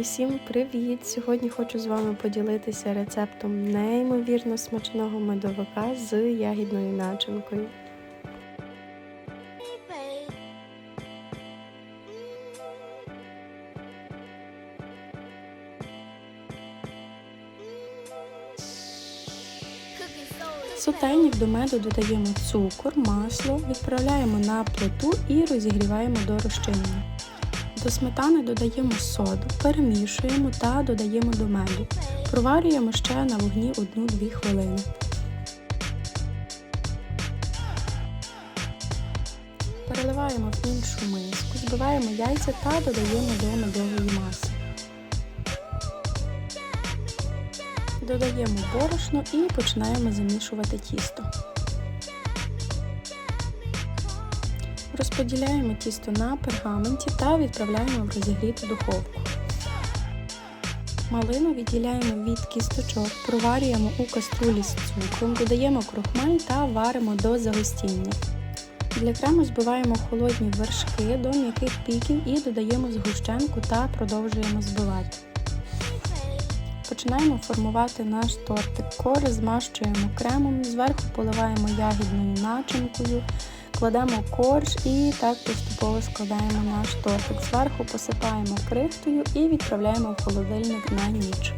Усім привіт! Сьогодні хочу з вами поділитися рецептом неймовірно смачного медовика з ягідною начинкою. Сотейник до меду додаємо цукор, масло, відправляємо на плиту і розігріваємо до розчинення. До сметани додаємо соду, перемішуємо та додаємо до меду. Проварюємо ще на вогні 1-2 хвилини. Переливаємо в іншу миску, збиваємо яйця та додаємо до медової маси. Додаємо борошно і починаємо замішувати тісто. Розподіляємо тісто на пергаменті та відправляємо в розігріту духовку. Малину відділяємо від кісточок, проварюємо у каструлі з цукром, додаємо крохмаль та варимо до загустіння. Для крему збиваємо холодні вершки до м'яких піків і додаємо згущенку та продовжуємо збивати. Починаємо формувати наш тортик. Кори змащуємо кремом, зверху поливаємо ягідною начинкою, кладемо корж і так поступово складаємо наш тортик. Зверху посипаємо крихтою і відправляємо в холодильник на ніч.